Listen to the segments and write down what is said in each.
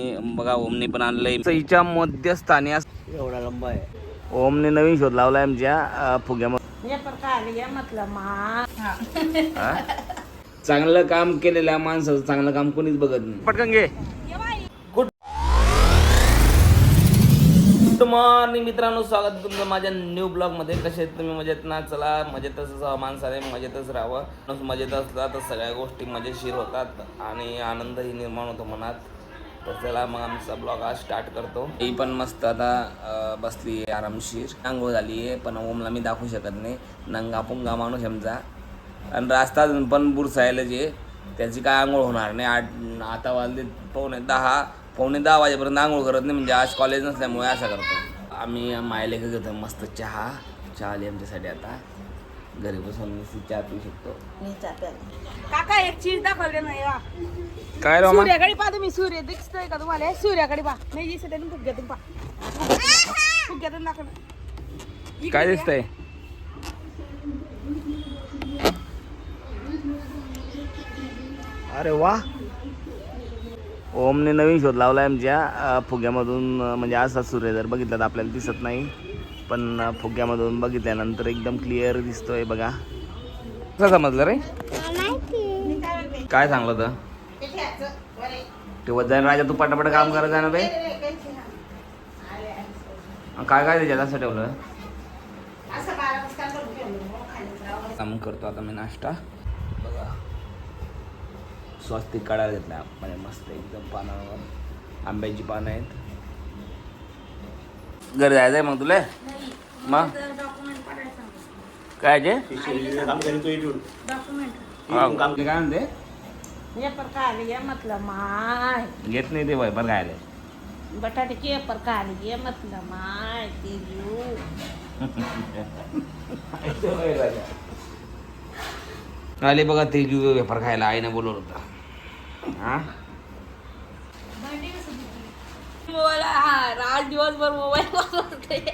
बघा ओमने पण आणलंय. सईच्या मध्यस्थानी अस- एवढा लंबा आहे. ओमने नवीन शोध लावलाय आमच्या फुग्यामध्ये हा? चांगलं काम केलेल्या माणसाचं चांगलं काम कोणीच बघत नाही. पटकन घे. गुड गुड मॉर्निंग मित्रांनो. स्वागत तुमचं माझ्या न्यू ब्लॉगमध्ये. कसे तुम्ही? मजेत ना? चला मजेतच माणसाने मजेतच राहावं. मजेत असला तर सगळ्या गोष्टी मजेशीर होतात आणि आनंदही निर्माण होतो मनात. तर चला मग आमचा ब्लॉग आज स्टार्ट करतो. ही पण मस्त आता बसली आहे आरामशीर. आंघोळ झाली आहे पण ओमला मी दाखवू शकत नाही. नंगा पुंगा माणूस आमचा. आणि रास्ता अजून पण बुरसायला जे त्याची काय आंघोळ होणार नाही. आठ आता वाजले पावणे दहा पावणे दहा वाजेपर्यंत आंघोळ करत नाही म्हणजे आज कॉलेज नसल्यामुळे असं करतो. आम्ही मायले घेतो मस्त चहा. चहा आली आमच्यासाठी आता. घरी बसून नुसती चहा पिऊ शकतो. काका एक चीज दाखवले ना या काय रो सूर्याकडे पहा तुम्ही सूर्य दिसतोय का तुम्हाला? हे सूर्याकडे पहा. नाही दिसत आहे फुग्यातून पहा. फुग्यातून दाखव काय दिसतंय? अरे वा. ओमने नवीन शोध लावलाय आमच्या. अं, फुग्यामधून अं, म्हणजे असा सूर्य जर बघितला तर आपल्याला दिसत नाही. पण फुग्यामधून बघितल्यानंतर एकदम क्लिअर दिसतोय बघा. कसं समजलं रे? काय सांगलं तर? ते जाईल राजा तू पटापट काम करत जाणार ना बे काय काय त्याच्यात असं ठेवलं? काम करतो आता मी नाश्ता. बघा. स्वस्तिक काढायला घेतला. म्हणजे मस्त एकदम पानावर. आंब्याची पानं आहेत. घरी जायचं आहे मग तुला? मग काय जे? ते काय म्हणते? ये प्रकार ये मतलब माय. घेत नाही ते वैपर खायला बटाट्याचे ये प्रकार ये मतलब माय तेजू आले बघा ते जू वेफर खायला आईनं बोलवलं होतं. हा? मोबाईल रात दिवसभर मोबाईल वापरते.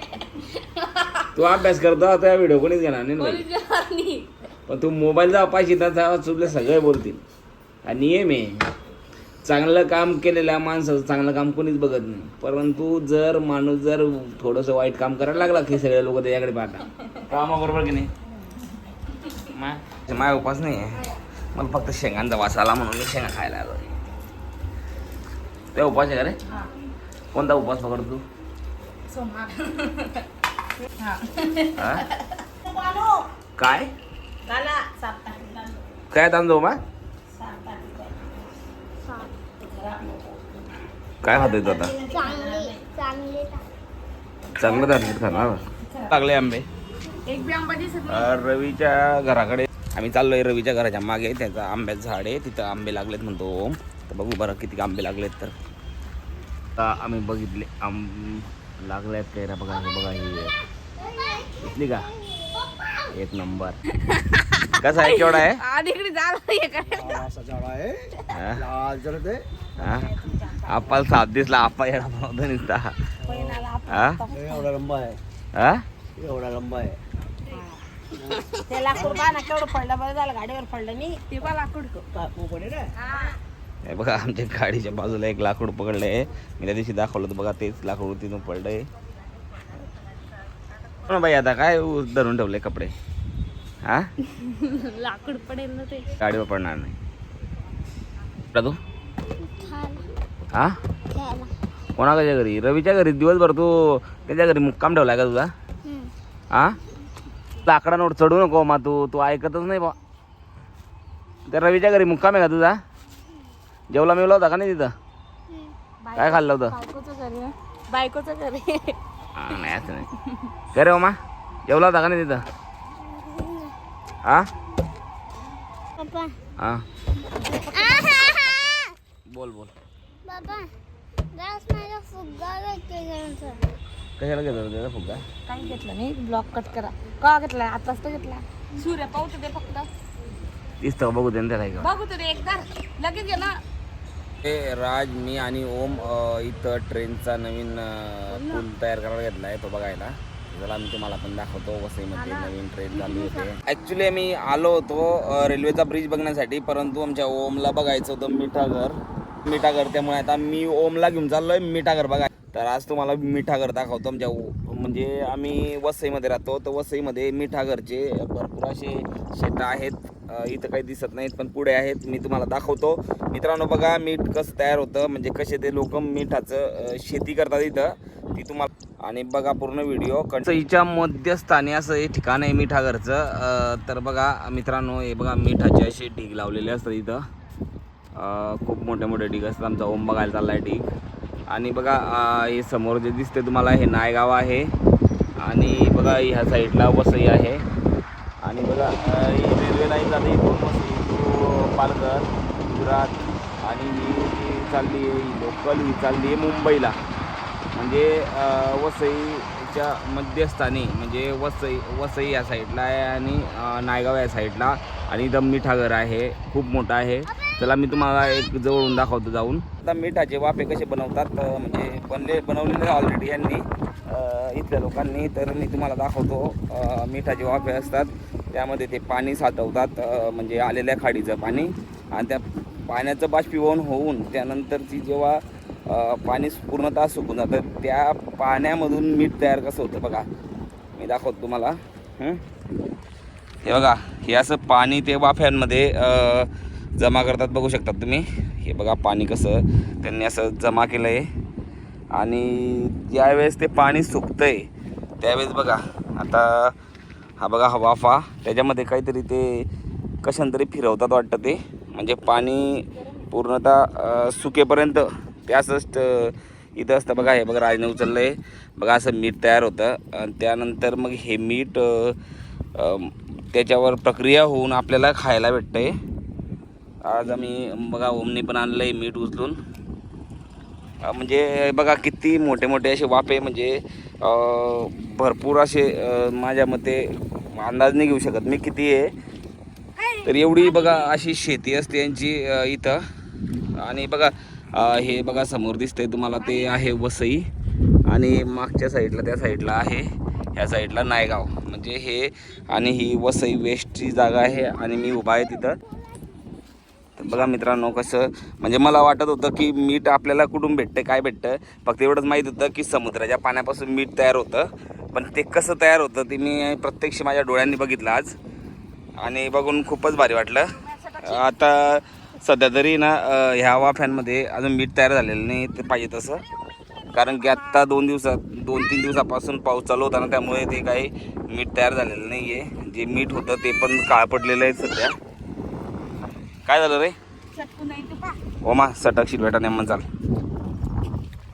तू अभ्यास करतो आता व्हिडिओ कोणीच घेणार नाही ना बाई. पण तू मोबाईलचा पाहिजे त्याचा तुला सगळे बोलतील. हा नियम आहे. चांगलं काम केलेल्या माणसाचं चांगलं काम कोणीच बघत नाही. परंतु जर माणूस जर थोडंसं वाईट काम करायला लागला की सगळे लोक त्याच्याकडे पाहतात. कामाबरोबर की नाही? मा- माझा उपास नाही आहे. मला फक्त शेंगांचा वास आला म्हणून मी शेंगा खायला आलो. ते उपास आहे का रे? हा. कोणता उपास पकड तू? हा? काय. काय तांदू मा? काय खातोय तू आता? चांगलं. धार्मिक खाणार लागले आंबे. एक बी आंबा दिसत नाही. अ, रवीच्या घराकडे. आम्ही चाललोय रवीच्या घराच्या मागे. त्याचा आंब्याचं झाड आहे. तिथं आंबे लागलेत म्हणतो. ओम तर बघू बरं किती आंबे लागलेत तर. आता आम्ही बघितले आंब लागलेत काय ना बघा हे बघा ही. दिसली का? एक नंबर. कसा आहे केवढा आहे? आणि इकडे झालं हे काय असा झाड आहे. हा? लाल जरा ते. हा? आपल्याला साथ दिसला आपा येणार नुसता. हा? एवढा लंबा आहे. हा? एवढा लंबा आहे. ते लाकूड पहा ना केवढं पडलं बरं झालं गाडीवर पडलं नाही. ते पहा लाकूड पडे ना? हे बघा आमच्या गाडीच्या बाजूला एक लाकूड पकडलंय. मी त्या दिवशी दाखवलं होतं बघा तेच लाकूड तिथून पडलंय. हो ना बाई आता काय धरून ठेवले कपडे? हा? लाकूड पडेल ना ते. गाडीवर पडणार नाही. तू हा? कोणाच्या घरी? रवीच्या घरी. दिवसभर तू त्याच्या घरी मुक्काम ठेवलाय का तुझा? हा? लाकडांवर चढू नको मा तू तू ऐकतच नाही बा. त्या रवीच्या घरी मुक्काम आहे का तुझा? जेवला मिळला होता का नाही तिथं? काय खाल्लं होतं? बायकोचं घरी आहे. बायकोचं घरी हा, नाही असं नाही. काय रे ओमा जेवला होता का नाही तिथं? हा? पप्पा. हा. बोल बोल. बाबा दास माझा फुग्गा घेतला कशाला घेतो रे त्याचा फुगा काही घेतलं नाही. ब्लॉक कट करा. का घेतला? आता तर घेतला. सूर्य पाहू दे फक्त. दिसतं बघू दे ना त्याला एक. बघू दे एकदा. लगेच घे ना. हे राज मी आणि ओम इथं ट्रेनचा नवीन पूल तयार करायला घेतला आहे तो बघायला. जरा मी तुम्हाला पण दाखवतो वसईमध्ये नवीन ट्रेन चालू होते. ॲक्च्युली आम्ही आलो होतो रेल्वेचा ब्रिज बघण्यासाठी परंतु आमच्या ओमला बघायचं होतं मिठागर. मिठागर त्यामुळे आता मी ओमला घेऊन चाललोय मिठागर बघा तर आज तुम्हाला मिठागर दाखवतो. आमच्या म्हणजे आम्ही वसईमध्ये राहतो. तर वसईमध्ये मिठागरचे भरपूर असे शेतं आहेत. इथं काही दिसत नाहीत पण पुढे आहेत. मी तुम्हाला दाखवतो. मित्रांनो बघा मीठ कसं तयार होतं म्हणजे कसे ते लोक मिठाचं शेती करतात इथं. ती तुम्हाला आणि बघा पूर्ण व्हिडिओ. हिच्या मध्यस्थानी असं हे ठिकाण आहे मिठागरचं तर बघा मित्रांनो हे बघा मिठाचे असे ढीग लावलेले असतात इथं. खूप मोठे मोठे ढीग असतात. आमचा ओम बघायला चाललाय ढीग. आणि बघा हे समोर जे दिसते तुम्हाला हे नायगाव आहे. आणि बघा ह्या साईडला वसई आहे. आणि बघा ही रेल्वे लाईन जाते इथून वसई पालघर गुजरात आणि ही जी चालली आहे ही लोकल ही चालली आहे मुंबईला. म्हणजे वसईच्या मध्यस्थानी म्हणजे वसई वसई या साईडला आहे आणि नायगाव या साईडला आणि इथं मिठागर आहे खूप मोठा आहे. चला मी तुम्हाला एक जवळून दाखवतो जाऊन. आता मिठाचे वाफे कसे बनवतात म्हणजे बनले बनवलेले ऑलरेडी यांनी. इथल्या लोकांनी तर मी तुम्हाला दाखवतो. मिठाचे वाफे असतात. त्यामध्ये ते पाणी साठवतात. म्हणजे आलेल्या खाडीचं पाणी. आणि त्या पाण्याचं बाष्पीभवन होऊन त्यानंतरची जेव्हा पाणी पूर्णतः सुकून जातं त्या पाण्यामधून मीठ तयार कसं होतं बघा. मी दाखवतो तुम्हाला. हे? बघा हे असं पाणी ते वाफ्यांमध्ये जमा करतात. बघू शकतात तुम्ही. हे बघा पाणी कसं त्यांनी असं जमा केलं आहे आणि ज्यावेळेस ते पाणी सुकतं आहे त्यावेळेस बघा आता हा बघा हा वाफा त्याच्यामध्ये काहीतरी ते कशाने तरी फिरवतात वाटतं ते. म्हणजे पाणी पूर्णतः सुकेपर्यंत ते असंच इथं असतं बघा हे बघा राजने उचललं आहे बघा असं मीठ तयार होतं. आणि त्यानंतर मग हे मीठ त्याच्यावर प्रक्रिया होऊन आपल्याला खायला भेटतं आहे आज आम्ही बघा ओमनी पण आणलं आहे मीठ उचलून. म्हणजे बघा किती मोठे मोठे असे वाफे म्हणजे भरपूर असे माझ्या मते अंदाज नाही घेऊ शकत मी किती आहे. तर एवढी बघा अशी शेती असते यांची इथं. आणि बघा हे बघा समोर दिसतंय तुम्हाला ते आहे वसई. आणि मागच्या साईडला त्या साईडला आहे ह्या साईडला नायगाव. म्हणजे हे आणि ही वसई वेस्टची जागा आहे आणि मी उभा आहे तिथं. बघा मित्रांनो कसं म्हणजे मला वाटत होतं की मीठ आपल्याला कुठून भेटतं काय भेटतं? फक्त एवढंच माहीत होतं की समुद्राच्या पाण्यापासून मीठ तयार होतं. पण ते कसं तयार होतं ते मी प्रत्यक्ष माझ्या डोळ्यांनी बघितलं आज. आणि बघून खूपच भारी वाटलं. आता सध्या तरी ना अं, ह्या वाफ्यांमध्ये अजून मीठ तयार झालेलं नाही ते पाहिजे तसं. कारण की आत्ता दोन दिवसात दोन तीन दिवसापासून पाऊस चालू होता ना त्यामुळे ते काही मीठ तयार झालेलं नाही आहे जे मीठ होतं ते पण काळ पडलेलं आहे सध्या. काय झालं रे? ओमा सटकशील बेटा नेमन चाल.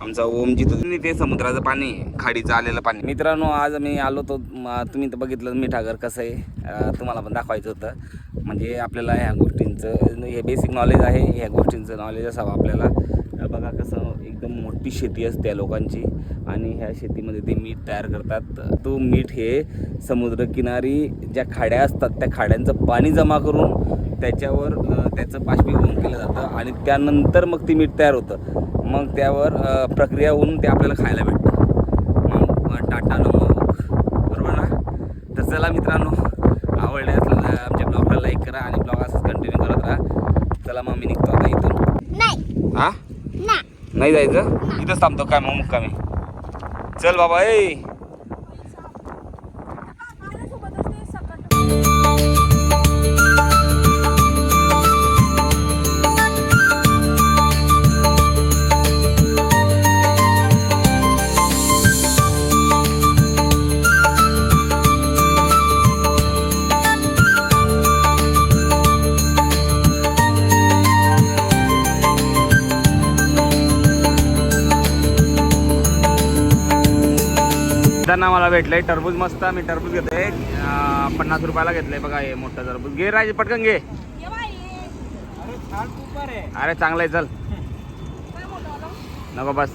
आमचा ओम जिथं ते समुद्राचं पाणी खाडीचं आलेलं पाणी. मित्रांनो आज आम्ही आलो तो म, तुम्ही तर बघितलं मिठागर कसं आहे. तुम्हाला पण दाखवायचं होतं. म्हणजे आपल्याला ह्या गोष्टींचं हे बेसिक नॉलेज आहे. ह्या गोष्टींचं नॉलेज असावं आपल्याला. अं, बघा कसं एकदम मोठी शेती असते या लोकांची. आणि ह्या शेतीमध्ये ते मीठ तयार करतात. तो मीठ हे समुद्रकिनारी ज्या खाड्या असतात त्या खाड्यांचं पाणी जमा करून त्याच्यावर त्याचं बाष्पीभवन केलं जातं आणि त्यानंतर मग ती मीठ तयार होतं. मग त्यावर प्रक्रिया होऊन ते आपल्याला खायला भेटतं. मग टाटा नमक. बरोबर ना? तर चला मित्रांनो आवडले असलं आमच्या ब्लॉगला लाईक करा आणि ब्लॉग असंच कंटिन्यू करत राहा. चला मग मी निघतो आता इथून. हां नाही जायचं? इथंच थांबतो काय मग मुक्कामी. चल बाबा ए! त्यांना मला भेटलंय. टरबूज मस्त मी टरबूज घेतोय. पन्नास रुपयाला घेतलंय बघा हे मोठं टरबूज. घे राजे पटकन घे. ये बाई. अरे चांगलं आहे. चल? नको बस.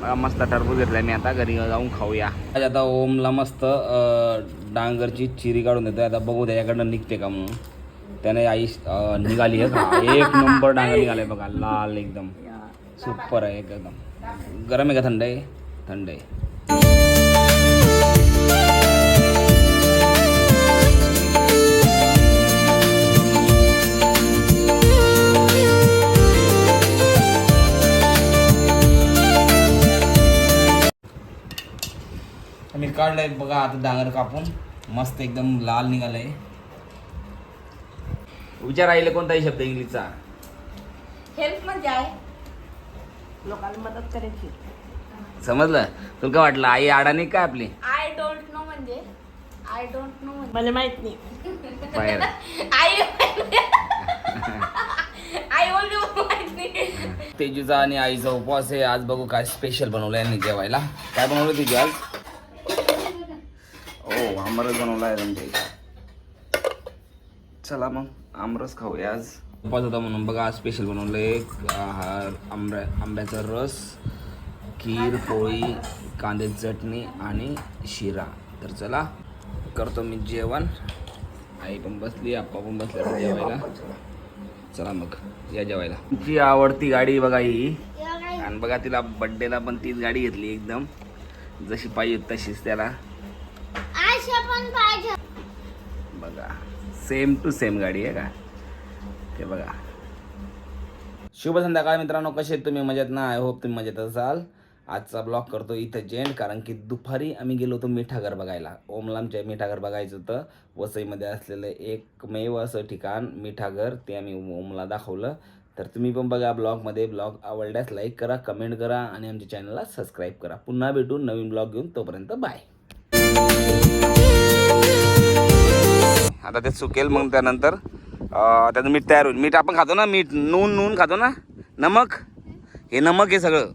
बघा मस्त टरबूज घेतलाय मी आता. घरी जाऊन खाऊया. आता ओमला मस्त डांगरची चिरी काढून देतोय. आता बघू त्याच्याकडनं निघते का म्हणून. त्याने आई निघाली आहे एक नंबर डांगर निघालाय बघा लाल एकदम. सुपर आहे एकदम. गरम आहे का थंड आहे? थंड आहे. काढलंय. बघा आता डांगर कापून मस्त एकदम लाल निघालंय. विचार राहिले कोणताही शब्द इंग्लिशचा. हेल्प म्हणजे आहे लोकांना मदत करायची. समजलं? तुला काय वाटलं? आई अडाणी काय आपली? आय डोंट नो म्हणजे? आय डोंट नो म्हणजे? मला माहीत नाही. बाहेर. आई आई नाही. तेजूचा आणि आईचा उपवास आहे. आज बघू काय स्पेशल बनवलं यांनी जेवायला. काय बनवलं तेजू आज? आमरस बनवला आहे तुमच्या इथे चला मग आमरस खाऊया आज. उपास होता म्हणून बघा आज स्पेशल बनवलं आहे आंब्या आंब्याचा रस खीर पोळी कांदे चटणी आणि शिरा. तर चला करतो मी जेवण. आई पण बसली आप्पा पण बसले जेवायला. चला मग या जेवायला. तुमची आवडती गाडी बघा ही. आणि बघा तिला बड्डेला पण तीच गाडी घेतली एकदम. जशी पाहिजे तशीच त्याला. पण पाहिजे. बघा सेम टू सेम गाडी आहे का? ते बघा. शुभ संध्याकाळ मित्रांनो कसे आहेत तुम्ही? मजेत ना? आय होप तुम्ही मजेत असाल. आजचा ब्लॉग करतो इथं जेंट कारण की दुपारी आम्ही गेलो होतो मिठागर बघायला. ओमलामच्या मिठागर बघायचं होतं. वसईमध्ये असलेलं एकमेव असं ठिकाण मिठागर ते आम्ही ओमला दाखवलं. तर तुम्ही पण बघा ब्लॉगमध्ये ब्लॉग आवडल्यास लाईक करा कमेंट करा आणि आमच्या चॅनलला सबस्क्राईब करा. पुन्हा भेटून नवीन ब्लॉग घेऊन. तोपर्यंत बाय आता ते सुकेल मग त्यानंतर त्याचं मीठ तयार होईल. मीठ आपण खातो ना मीठ नून नून खातो ना नमक? हे नमक हे सगळं.